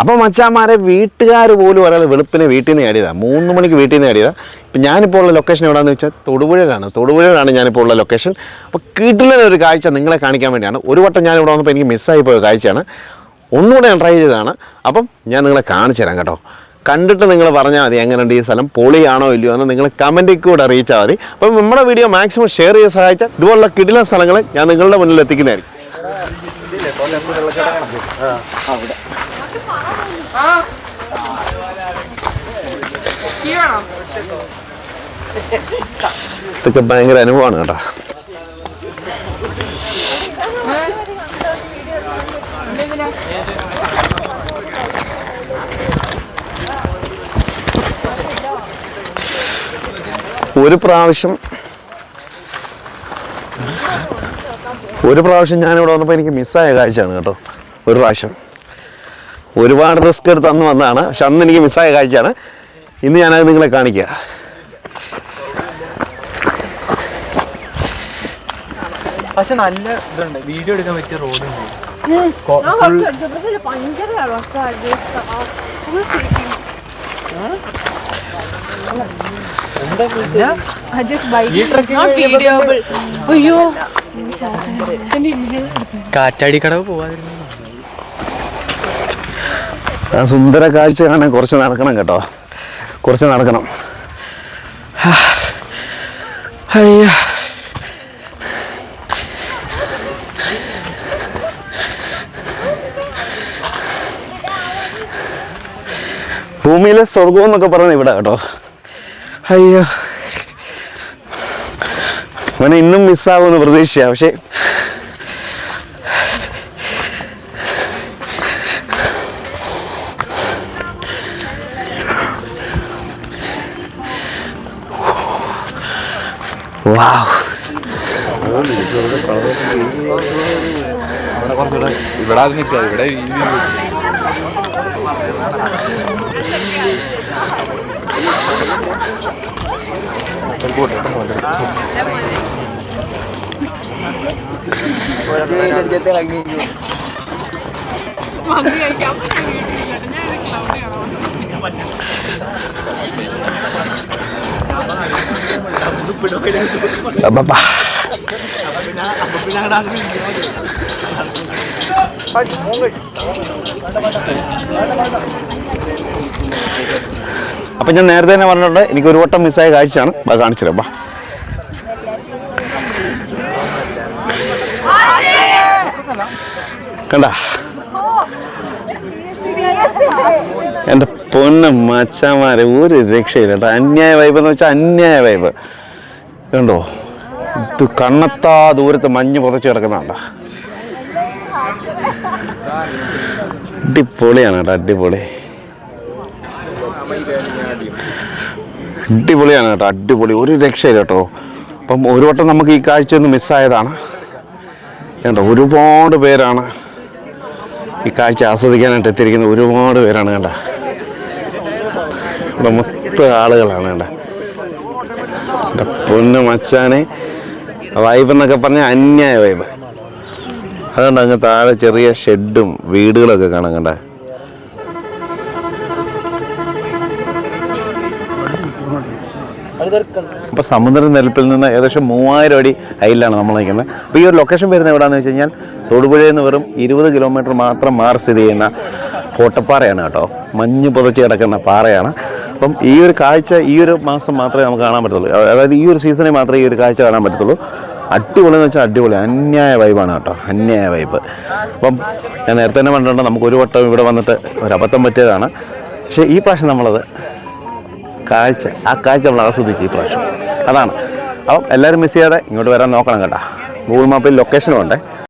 അപ്പോൾ മച്ചാമാരെ വീട്ടുകാർ പോലും ഒരാൾ വെളുപ്പിനെ വീട്ടിൽ നിന്ന് നേടിയതാണ് മൂന്ന് മണിക്ക് വീട്ടിൽ നിന്ന് നേടിയതാണ് ഇപ്പം ഞാനിപ്പോൾ ഉള്ള ലൊക്കേഷൻ എവിടെയാണെന്ന് വെച്ചാൽ തൊടുപുഴയിലാണ്. തൊടുപുഴയിലാണ് ഞാനിപ്പോൾ ഉള്ള ലൊക്കേഷൻ അപ്പോൾ കിടിലൻ ഒരു കാഴ്ച നിങ്ങളെ കാണിക്കാൻ വേണ്ടിയാണ്. ഒരു വട്ടം ഞാൻ ഇവിടെ വന്നപ്പോൾ എനിക്ക് മിസ്സായി പോയ കാഴ്ചയാണ്. ഒന്നുകൂടെ ഞാൻ ട്രൈ ചെയ്തതാണ്. അപ്പം ഞാൻ നിങ്ങളെ കാണിച്ചു തരാം കേട്ടോ. കണ്ടിട്ട് നിങ്ങൾ പറഞ്ഞാൽ മതി എങ്ങനെയുണ്ട് ഈ സ്ഥലം. പൊളിയാണോ ഇല്ലയോ എന്ന് നിങ്ങൾ കമന്റിൽ കൂടെ അറിയിച്ചാൽ മതി. അപ്പം നമ്മുടെ വീഡിയോ മാക്സിമം ഷെയർ ചെയ്ത് സഹായിച്ചാൽ ഇതുപോലുള്ള കിടിലൻ സ്ഥലങ്ങൾ ഞാൻ നിങ്ങളുടെ മുന്നിൽ എത്തിക്കുന്നതായിരിക്കും. ഇതൊക്കെ ഭയങ്കര അനുഭവമാണ് കേട്ടോ. ഒരു പ്രാവശ്യം ഒരു പ്രാവശ്യം ഞാനിവിടെ വന്നപ്പോൾ എനിക്ക് മിസ്സായ കാഴ്ചയാണ് കേട്ടോ. ഒരു പ്രാവശ്യം. ഒരുപാട് റിസ്ക് എടുത്ത് അന്ന് വന്നതാണ്. പക്ഷെ അന്ന് എനിക്ക് മിസ്സായ കാഴ്ചയാണ്. ഇന്ന് ഞാനത് നിങ്ങളെ കാണിക്കുക പക്ഷെ നല്ല ഇതുണ്ട്. വീഡിയോ എടുക്കാൻ പറ്റിയ റോഡുണ്ട്. ഞാൻ കുറച്ച് എടുത്തു പക്ഷേ ഭയങ്കര അവസ്ഥ അയ്യോ കാറ്റാടി കടവ് പോവാതിരുന്നു ആ സുന്ദര കാഴ്ച കാണാൻ കുറച്ച് നടക്കണം കേട്ടോ. കുറച്ച് നടക്കണം. അയ്യ. ഭൂമിയിലെ സ്വർഗം എന്നൊക്കെ പറയുന്നത് ഇവിടെ കേട്ടോ. അയ്യോ. അവനെ ഇന്നും മിസ്സാകുമെന്ന് പ്രതീക്ഷിച്ചാ പക്ഷേ വാവ് ഇവിടെ അത് നിൽക്കുക ഇവിടെ ഈ അപ്പപ്പാ. അപ്പം ഞാൻ നേരത്തെ തന്നെ പറഞ്ഞിട്ടുണ്ട് എനിക്ക് ഒരു വട്ടം മിസ്സായ കാഴ്ചയാണ്. അത് കാണിച്ചു തരാം ബാ കണ്ട? എന്റെ പൊന്ന മച്ചമാരെ ഒരു രക്ഷയില്ല കേട്ടോ. അന്യായ വൈബ് എന്ന് വെച്ചാൽ അന്യായ വൈബ് കണ്ടോ? കണ്ണത്താ ദൂരത്ത് മഞ്ഞ് പുതച്ച് കിടക്കുന്നുണ്ടോ അടിപൊളിയാണ് കേട്ടോ അടിപൊളി. അടിപൊളിയാണ് കേട്ടോ അടിപൊളി. ഒരു രക്ഷയില്ല കേട്ടോ. അപ്പം ഒരു വട്ടം നമുക്ക് ഈ കാഴ്ച ഒന്ന് മിസ്സായതാണ്. കേട്ടോ ഒരുപാട് പേരാണ് ഈ കാഴ്ച ആസ്വദിക്കാനായിട്ട് എത്തിയിരിക്കുന്നത്. ഒരുപാട് പേരാണ് കണ്ട. ഇവിടെ മൊത്തം ആളുകളാണ് എന്റെ പൊന്ന് മച്ചാനെ. വൈബ് എന്നൊക്കെ പറഞ്ഞാൽ അന്യായ വൈബ് അതുകൊണ്ട് അങ്ങ് താഴെ ചെറിയ ഷെഡും വീടുകളൊക്കെ കാണാൻ കണ്ട. അപ്പോൾ സമുദ്രനിരപ്പിൽ നിന്ന് ഏകദേശം മൂവായിരം അടി ഹൈലാണ് നമ്മൾ നിൽക്കുന്നത്. അപ്പോൾ ഈ ഒരു ലൊക്കേഷൻ വരുന്നത് എവിടെയാണെന്ന് വെച്ച് കഴിഞ്ഞാൽ തൊടുപുഴയിൽ നിന്ന് വെറും ഇരുപത് കിലോമീറ്റർ മാത്രം മാറി സ്ഥിതി ചെയ്യുന്ന കോട്ടപ്പാറയാണ് കേട്ടോ. മഞ്ഞ് പുതച്ച് കിടക്കുന്ന പാറയാണ്. അപ്പം ഈ ഒരു കാഴ്ച ഈ ഒരു മാസം മാത്രമേ നമുക്ക് കാണാൻ പറ്റത്തുള്ളൂ. അതായത് ഈ ഒരു സീസണിൽ മാത്രമേ ഈ ഒരു കാഴ്ച കാണാൻ പറ്റത്തുള്ളൂ. അടിപൊളി എന്ന് വെച്ചാൽ അടിപൊളി. അന്യായ വൈബാണ് കേട്ടോ. അന്യായ വൈബ് അപ്പം ഞാൻ നേരത്തെ തന്നെ പറഞ്ഞിട്ടുണ്ട് നമുക്ക് ഒരു വട്ടം ഇവിടെ വന്നിട്ട് ഒരു അബദ്ധം പറ്റിയതാണ്. പക്ഷേ ഈ പ്രാവശ്യം നമ്മളത് കാഴ്ച ആ കാഴ്ച നമ്മൾ ആസ്വദിച്ചു ഈ പ്രാവശ്യം. അതാണ്. അപ്പം എല്ലാവരും മിസ് ചെയ്യാതെ ഇങ്ങോട്ട് വരാൻ നോക്കണം കേട്ടോ. ഗൂഗിൾ മാപ്പിൽ ലൊക്കേഷനും ഉണ്ട്.